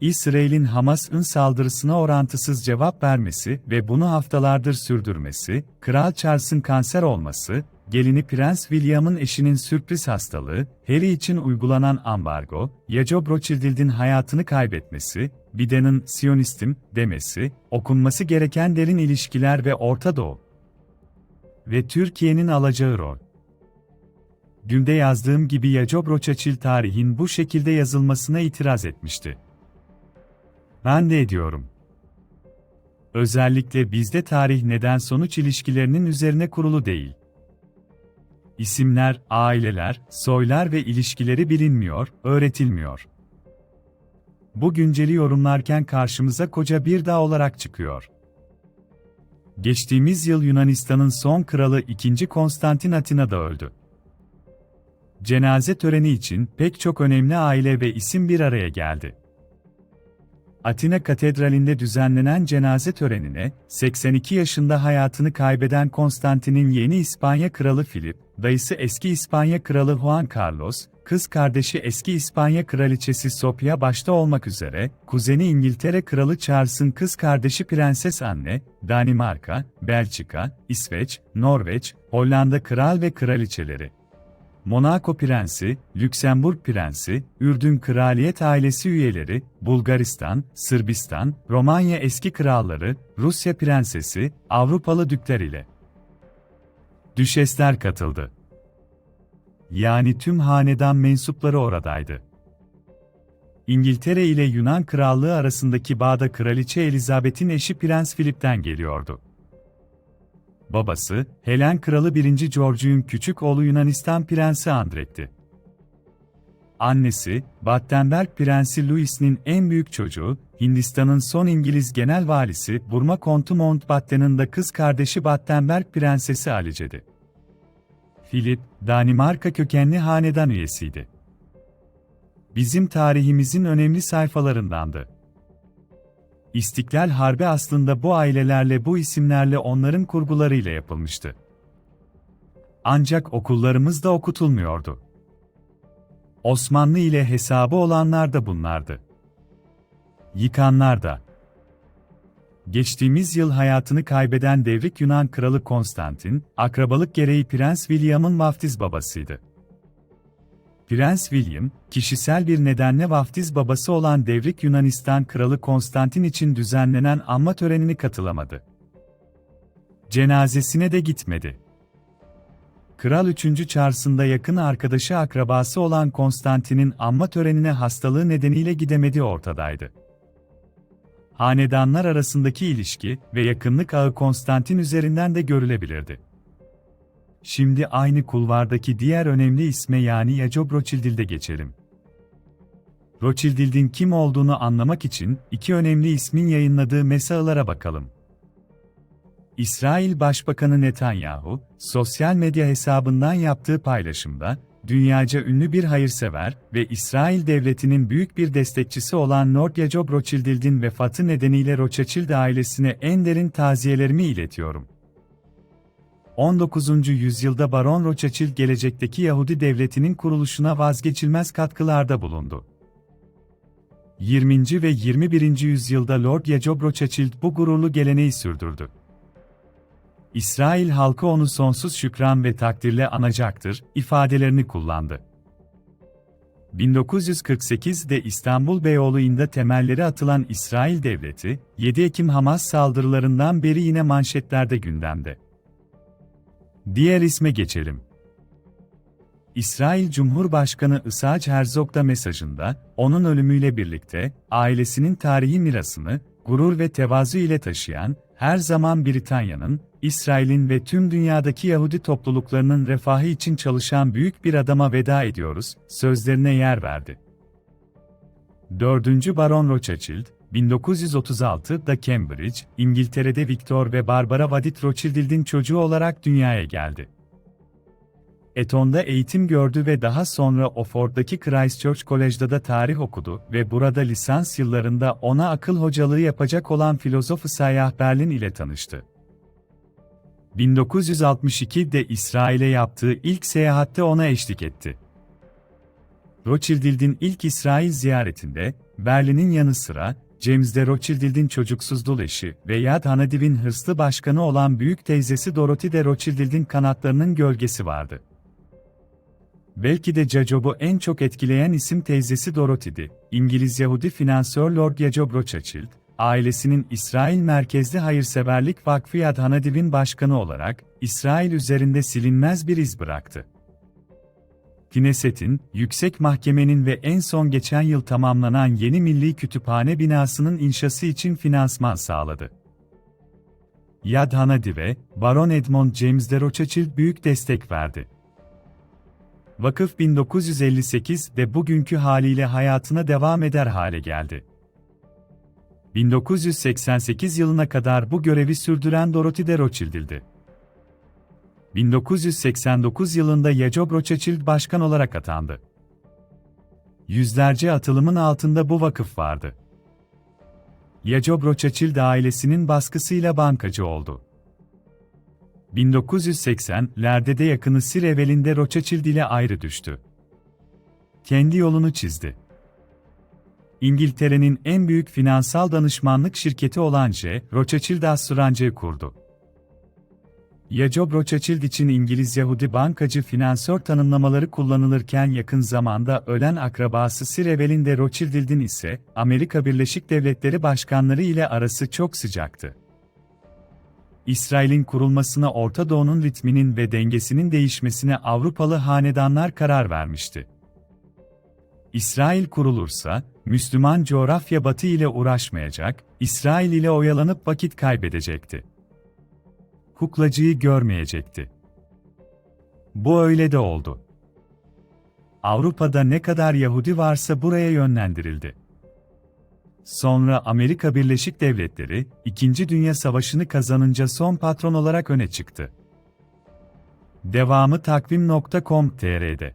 İsrail'in Hamas'ın saldırısına orantısız cevap vermesi ve bunu haftalardır sürdürmesi, Kral Charles'ın kanser olması, gelini Prens William'ın eşinin sürpriz hastalığı, Harry için uygulanan ambargo, Yacob Rothschild'in hayatını kaybetmesi, Biden'ın Siyonistim demesi, okunması gereken derin ilişkiler ve Orta Doğu ve Türkiye'nin alacağı rol. Dünde yazdığım gibi Yacob Rothschild tarihin bu şekilde yazılmasına itiraz etmişti. Ben de ediyorum. Özellikle bizde tarih neden-sonuç ilişkilerinin üzerine kurulu değil. İsimler, aileler, soylar ve ilişkileri bilinmiyor, öğretilmiyor. Bu günceli yorumlarken karşımıza koca bir dağ olarak çıkıyor. Geçtiğimiz yıl Yunanistan'ın son kralı 2. Konstantin Atina'da öldü. Cenaze töreni için pek çok önemli aile ve isim bir araya geldi. Atina Katedrali'nde düzenlenen cenaze törenine, 82 yaşında hayatını kaybeden Konstantin'in yeni İspanya Kralı Filip, dayısı eski İspanya Kralı Juan Carlos, kız kardeşi eski İspanya Kraliçesi Sofia başta olmak üzere, kuzeni İngiltere Kralı Charles'ın kız kardeşi Prenses Anne, Danimarka, Belçika, İsveç, Norveç, Hollanda Kral ve Kraliçeleri, Monaco Prensi, Lüksemburg Prensi, Ürdün Kraliyet ailesi üyeleri, Bulgaristan, Sırbistan, Romanya eski kralları, Rusya Prensesi, Avrupalı dükler ile düşesler katıldı. Yani tüm hanedan mensupları oradaydı. İngiltere ile Yunan Krallığı arasındaki bağda Kraliçe Elizabeth'in eşi Prens Philip'ten geliyordu. Babası, Helen Kralı 1. George'un küçük oğlu Yunanistan Prensi Andrek'ti. Annesi, Battenberg Prensi Louis'nin en büyük çocuğu, Hindistan'ın son İngiliz genel valisi Burma Kontu Mountbatten'ın da kız kardeşi Battenberg Prensesi Alice'di. Philip, Danimarka kökenli hanedan üyesiydi. Bizim tarihimizin önemli sayfalarındandı. İstiklal Harbi aslında bu ailelerle bu isimlerle onların kurgularıyla yapılmıştı. Ancak okullarımızda okutulmuyordu. Osmanlı ile hesabı olanlar da bunlardı. Yıkanlar da. Geçtiğimiz yıl hayatını kaybeden devrik Yunan kralı Konstantin, akrabalık gereği Prens William'ın vaftiz babasıydı. Prens William, kişisel bir nedenle vaftiz babası olan devrik Yunanistan Kralı Konstantin için düzenlenen anma törenine katılamadı. Cenazesine de gitmedi. Kral 3. Charles'ın yakın arkadaşı akrabası olan Konstantin'in anma törenine hastalığı nedeniyle gidemediği ortadaydı. Hanedanlar arasındaki ilişki ve yakınlık ağı Konstantin üzerinden de görülebilirdi. Şimdi aynı kulvardaki diğer önemli isme yani Yacob Rothschild'e geçelim. Rothschild'in kim olduğunu anlamak için iki önemli ismin yayınladığı mesajlara bakalım. İsrail Başbakanı Netanyahu, sosyal medya hesabından yaptığı paylaşımda, dünyaca ünlü bir hayırsever ve İsrail devletinin büyük bir destekçisi olan Nord Yacob Rothschild'in vefatı nedeniyle Rothschild ailesine en derin taziyelerimi iletiyorum. 19. yüzyılda Baron Rothschild gelecekteki Yahudi devletinin kuruluşuna vazgeçilmez katkılarda bulundu. 20. ve 21. yüzyılda Lord Yacob Rothschild bu gururlu geleneği sürdürdü. İsrail halkı onu sonsuz şükran ve takdirle anacaktır, ifadelerini kullandı. 1948'de İstanbul Beyoğlu'nda temelleri atılan İsrail Devleti, 7 Ekim Hamas saldırılarından beri yine manşetlerde gündemde. Diğer isme geçelim. İsrail Cumhurbaşkanı Isaac Herzog da mesajında, onun ölümüyle birlikte, ailesinin tarihi mirasını, gurur ve tevazu ile taşıyan, her zaman Britanya'nın, İsrail'in ve tüm dünyadaki Yahudi topluluklarının refahı için çalışan büyük bir adama veda ediyoruz, sözlerine yer verdi. 4. Baron Rothschild, 1936'da Cambridge, İngiltere'de Victor ve Barbara Wadit Rothschild'in çocuğu olarak dünyaya geldi. Eton'da eğitim gördü ve daha sonra Oxford'daki Christchurch College'da da tarih okudu ve burada lisans yıllarında ona akıl hocalığı yapacak olan filozofu Sayah Berlin ile tanıştı. 1962'de İsrail'e yaptığı ilk seyahatte ona eşlik etti. Rothschild'in ilk İsrail ziyaretinde, Berlin'in yanı sıra, James de Rothschild'in çocuksuz eşi ve Yad Hanadib'in hırslı başkanı olan büyük teyzesi Dorothy de Rothschild'in kanatlarının gölgesi vardı. Belki de Jacob'u en çok etkileyen isim teyzesi Dorothy'di. İngiliz Yahudi finansör Lord Jacob Rothschild, ailesinin İsrail merkezli hayırseverlik vakfı Yad Hanadib'in başkanı olarak, İsrail üzerinde silinmez bir iz bıraktı. Knesset'in, Yüksek Mahkemenin ve en son geçen yıl tamamlanan yeni Milli Kütüphane binasının inşası için finansman sağladı. Yad Hanadib'e, Baron Edmond James de Rothschild büyük destek verdi. Vakıf 1958'de bugünkü haliyle hayatına devam eder hale geldi. 1988 yılına kadar bu görevi sürdüren Dorothy de Rothschild'ildi. 1989 yılında Jacob Rothschild başkan olarak atandı. Yüzlerce atılımın altında bu vakıf vardı. Jacob Rothschild ailesinin baskısıyla bankacı oldu. 1980'lerde de yakını Sir Evelyn Rothschild ile ayrı düştü. Kendi yolunu çizdi. İngiltere'nin en büyük finansal danışmanlık şirketi olan J. Rothschild Assurance'yi kurdu. Jacob Rothschild için İngiliz Yahudi bankacı finansör tanımlamaları kullanılırken yakın zamanda ölen akrabası Sir Evelyn de Rothschild'in ise Amerika Birleşik Devletleri başkanları ile arası çok sıcaktı. İsrail'in kurulmasına Orta Doğu'nun ritminin ve dengesinin değişmesine Avrupalı hanedanlar karar vermişti. İsrail kurulursa, Müslüman coğrafya Batı ile uğraşmayacak, İsrail ile oyalanıp vakit kaybedecekti. Kuklacıyı görmeyecekti. Bu öyle de oldu. Avrupa'da ne kadar Yahudi varsa buraya yönlendirildi. Sonra Amerika Birleşik Devletleri, İkinci Dünya Savaşı'nı kazanınca son patron olarak öne çıktı. Devamı takvim.com.tr'de